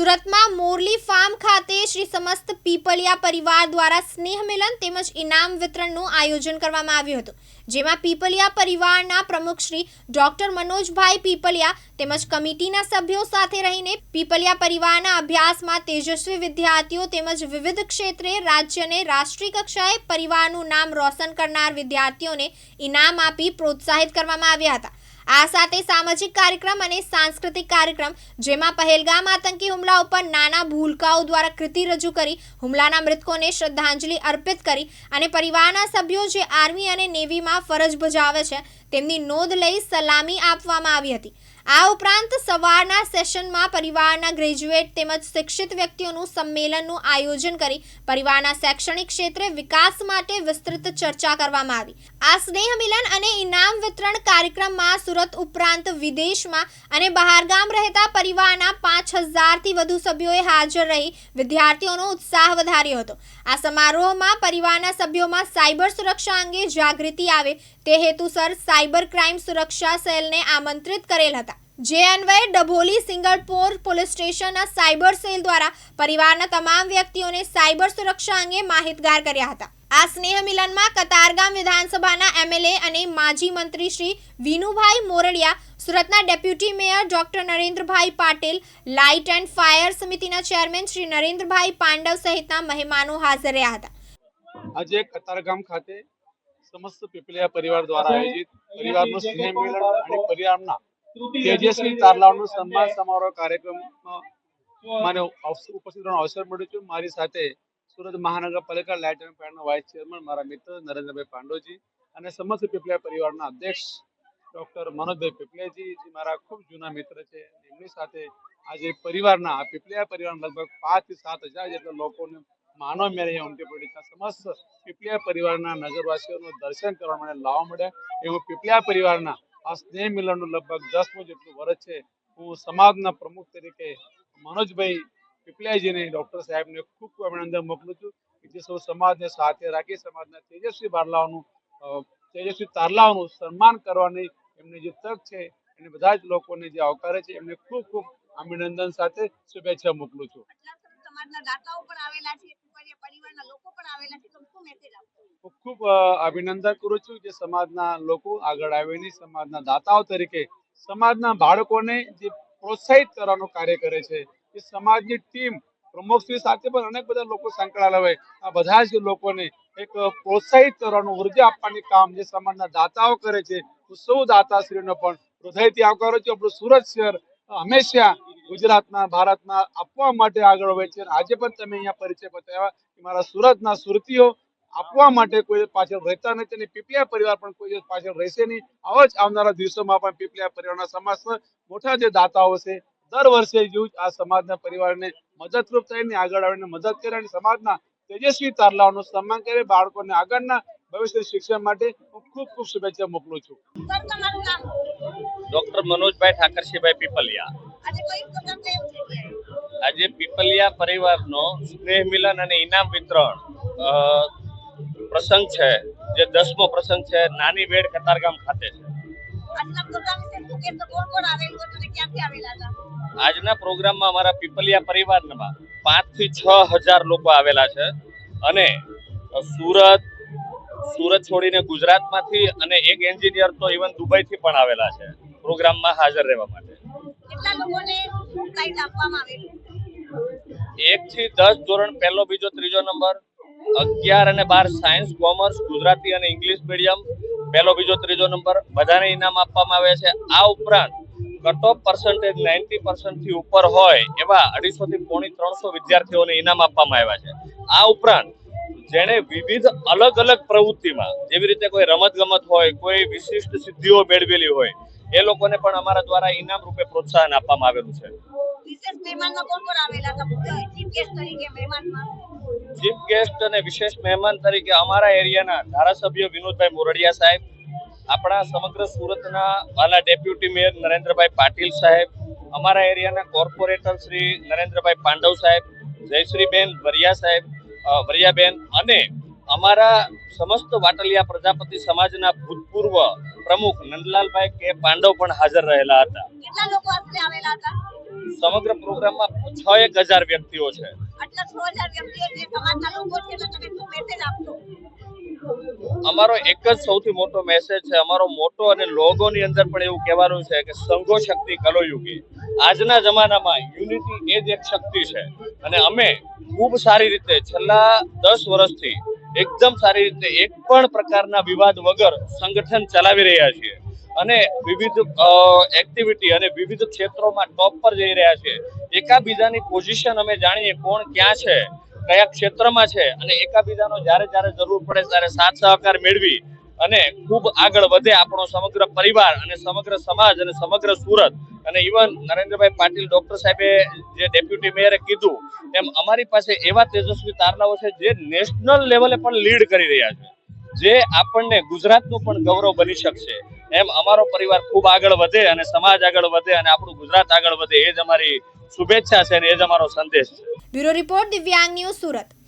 સુરતમાં મોરલી ફાર્મ ખાતે શ્રી સમસ્ત પીપલિયા પરિવાર દ્વારા સ્નેહ મિલન તેમજ ઇનામ વિતરણનું આયોજન કરવામાં આવ્યું હતું, જેમાં પીપલિયા પરિવારના પ્રમુખ શ્રી ડોક્ટર મનોજભાઈ પીપલિયા તેમજ કમિટીના સભ્યો સાથે રહીને પીપલિયા પરિવારના અભ્યાસમાં તેજસ્વી વિદ્યાર્થીઓ તેમજ વિવિધ ક્ષેત્રે રાજ્યને રાષ્ટ્રીય કક્ષાએ પરિવારનું નામ રોશન કરનાર વિદ્યાર્થીઓને ઇનામ આપી પ્રોત્સાહિત કરવામાં આવ્યા હતા. આ સાથે સામાજિક કાર્યક્રમ અને સાંસ્કૃતિક કાર્યક્રમ, જેમાં પહેલગામ આતંકી હુમલા ઉપર નાના ભૂલકાઓ દ્વારા કૃતિ રજૂ કરી, હુમલાના મૃતકોને શ્રદ્ધાંજલિ અર્પિત કરી અને પરિવારના સભ્યો જે આર્મી અને નેવીમાં ફરજ બજાવે છે, તેમની નોંધ લઈ સલામી આપવામાં આવી હતી. આ ઉપરાંત સવારના સેશનમાં પરિવારના ગ્રેજ્યુએટ તેમજ શિક્ષિત વ્યક્તિઓનું સંમેલનનું આયોજન કરી પરિવારના શૈક્ષણિક ક્ષેત્રે વિકાસ માટે વિસ્તૃત ચર્ચા કરવામાં આવી. આ સ્નેહ મિલન અને ઇનામ વિતરણ કાર્યક્રમમાં સુરત ઉપરાંત વિદેશમાં અને બહારગામ રહેતા પરિવારના પાંચ હજારથી વધુ સભ્યોએ હાજર રહી વિદ્યાર્થીઓનો ઉત્સાહ વધાર્યો હતો. આ સમારોહમાં પરિવારના સભ્યોમાં સાયબર સુરક્ષા અંગે જાગૃતિ આવે તે હેતુસર સાયબર ક્રાઇમ સુરક્ષા સેલને આમંત્રિત કરેલ હતા. જે અન્વયે ડભોલી સિંગલપોર પોલીસ સ્ટેશનના સાયબર સેલ દ્વારા પરિવારના તમામ વ્યક્તિઓને સાયબર સુરક્ષા અંગે માહિતગાર કર્યા હતા. આ સ્નેહ મિલનમાં કતારગામ વિધાનસભાના એમએલએ અને માજી મંત્રી શ્રી વિનુભાઈ મોરડિયા, સુરતના deputy mayor doctor Narendrabhai Patil, light and fire સમિતિના ચેરમેન શ્રી નરેન્દ્રભાઈ પાંડવ સહિતના મહેમાનો હાજર રહ્યા હતા. આજે કતારગામ ખાતે સમસ્ત પીપલિયા પરિવાર દ્વારા આયોજિત પરિવારનું સ્નેહ મિલન અને પરિવારના તેજસ્વી તારલાઓનું સન્માન સમારોહ કાર્યક્રમમાં મને ઉપસ્થિત રહેવાનો અવસર મળ્યો છે. મારી સાથે સુરત મહાનગરપાલિકા લાઇટ એન્ડ ફાયરના વાઇસ ચેરમેન મારા મિત્ર નરેન્દ્રભાઈ પાંડોજી અને સમસ્ત પીપલિયા પરિવારના અધ્યક્ષ ડોક્ટર મનોજભાઈ પીપલિયાજી જે મારા ખૂબ જૂના મિત્ર છે. એમની સાથે આજે પરિવારના આ પીપલિયા પરિવારના લગભગ પાંચથી સાત હજાર જેટલા લોકોને માનવ મેરે ઉમટી પડી સમસ્ત પીપલિયા પરિવારના નગરવાસીઓનું દર્શન કરવા માટે લાવવા મળ્યા. એવું પીપલિયા પરિવારના આ સ્નેહ મિલનનું લગભગ દસમું જેટલું વર્ષ છે. હું સમાજના પ્રમુખ તરીકે મનોજભાઈ પીપલિયાજીને ડોક્ટર સાહેબને ખૂબ ખૂબ અભિનંદન મોકલું છું કે જે સૌ સમાજને સાથે રાખી સમાજના તેજસ્વી બારલાઓનું તેજસ્વી તારલાઓનું સન્માન કરવાની એમની જે તક છે, એને બધા જ લોકોને જે આવકારે છે, એમને ખૂબ ખૂબ અભિનંદન સાથે શુભેચ્છા મોકલું છું. સમાજના દાતાઓ પણ આવેલા છે. ખૂબ અભિનંદન કરું છું જે સમાજના લોકો આગળ આવીને સમાજના દાતાઓ તરીકે સમાજના બાળકોને જે પ્રોત્સાહિત કરવાનું કાર્ય કરે છે, એ સમાજની ટીમ પ્રમુખશ્રી સાથે પણ અનેક બધા લોકો સંકળાયેલા હોય. આ બધા જ લોકોને એક પ્રોત્સાહિત કરવાનું ઊર્જા આપવાની કામ જે સમાજના દાતાઓ કરે છે હું સૌ દાતાશ્રીનો પણ હૃદયથી આવકારો છું. આપણું સુરત શહેર હંમેશા ગુજરાતના, ભારતના આપવા માટે આગળ હોય છે. આજે પણ તમે અહીંયા પરિચય બતાવ્યા મારા સુરતના સુરતીઓ આપવા માટે કોઈ પાછળ રહેતા નથી અને પીપલિયા પરિવાર પણ કોઈ પાછળ રહેશે નહીં. આવા જ આવનારા દિવસોમાં પણ પીપલિયા પરિવારના સમાજમાં મોટા જે દાતાઓ છે, દર વર્ષે જેવું આ સમાજના પરિવારને મદદરૂપ થઈને આગળ આવીને મદદ કરે અને સમાજના તેજસ્વી તારલાઓનું સન્માન કરે. બાળકોને આગળના ભવિષ્ય શિક્ષણ માટે હું ખૂબ ખૂબ શુભેચ્છા મોકલું છું. ડોક્ટર મનોજભાઈ ઠાકરસિંહભાઈ પીપલિયા. આજે પીપલિયા પરિવારનો સ્નેહ મિલન અને ઇનામ વિતરણ પ્રસંગ છે જે દસમો પ્રસંગ છે નાની વેડ કતારગામ ખાતે છે. આજના પ્રોગ્રામમાં અમારા પીપલિયા પરિવારમાં પાંચથી છ હજાર લોકો આવેલા છે અને સુરત સુરત છોડીને ગુજરાતમાંથી અને એક એન્જિનિયર તો ઇવન દુબઈથી પણ આવેલા છે. પ્રોગ્રામમાં હાજર રહેવા માટે. એક થી દસ ધોરણ પહેલો બીજો ત્રીજો નંબર અગિયાર અને બાર સાયન્સ કોમર્સ ગુજરાતી અને ઇંગ્લિશ મીડિયમ પહેલો બીજો ત્રીજો નંબર બધાને ઇનામ આપવામાં આવે છે. આ ઉપરાંત કટ ઓફ પર્સન્ટેજ નાઇન્ટી થી ઉપર હોય એવા અઢીસો થી પોણી ત્રણસો વિદ્યાર્થીઓને ઇનામ આપવામાં આવ્યા છે. આ ઉપરાંત જેણે વિવિધ અલગ અલગ પ્રવૃત્તિમાં જેવી રીતે કોઈ રમત ગમત હોય કોઈ વિશિષ્ટ સિદ્ધિઓ મેળવેલી હોય એ લોકોને પણ અમારા દ્વારા ઇનામ રૂપે પ્રોત્સાહન આપવામાં આવેલું છે. ચીફ ગેસ્ટ અને વિશેષ મહેમાન તરીકે અમારા એરિયાના ધારાસભ્ય વિનોદભાઈ મોરડિયા સાહેબ આપણા સમગ્ર સુરતના વાલા ડેપ્યુટી મેયર નરેન્દ્રભાઈ પાટીલ સાહેબ અમારા એરિયાના કોર્પોરેટર શ્રી નરેન્દ્રભાઈ પાંડવ સાહેબ જયશ્રીબેન વરિયા સાહેબ વરિયાબેન અને અમારા સમસ્ત વાટલિયા પ્રજાપતિ સમાજના ભૂતપૂર્વ પ્રમુખ નંદલાલભાઈ કે પાંડવ પણ હાજર રહેલા હતા. સમગ્ર પ્રોગ્રામમાં છ એક હજાર વ્યક્તિઓ છે. અમારો એક જ સૌથી મોટો મેસેજ છે, અમારો મોટો અને લોગોની અંદર પણ એવું કહેવાનું છે કે સંઘો શક્તિ કલોયુગી. આજના જમાનામાં યુનિટી એ જ એક શક્તિ છે. અને અમે ખૂબ સારી રીતે છેલ્લા દસ વર્ષથી એકદમ સારી રીતે એક પણ પ્રકારના વિવાદ વગર સંગઠન ચલાવી રહ્યા છીએ. અને વિવિધ એક્ટિવિટી અને વિવિધ ક્ષેત્રોમાં ટોપ પર જઈ રહ્યા છે એકાબીજાની પોઝિશન અમે જાણીએ કોણ ક્યાં છે કયા ક્ષેત્રમાં છે અને એકાબીજાનો જ્યારે જ્યારે જરૂર પડે ત્યારે સાથ સહકાર મેળવી અને ખૂબ આગળ વધે આપણો સમગ્ર પરિવાર અને સમગ્ર સમાજ અને સમગ્ર સુરત. અને ઇવન નરેન્દ્રભાઈ પાટીલ ડોક્ટર સાહેબે જે ડેપ્યુટી મેયરે કીધું એમ અમારી પાસે એવા તેજસ્વી તારલાઓ છે જે નેશનલ લેવલે પણ લીડ કરી રહ્યા છે. જે આપણને ગુજરાતનું પણ ગૌરવ બની શકશે. એમ અમારો પરિવાર ખૂબ આગળ વધે અને સમાજ આગળ વધે અને આપણું ગુજરાત આગળ વધે એ જ અમારી શુભેચ્છા છે અને એ જ અમારો સંદેશ છે. Bureau report Divyang news Surat.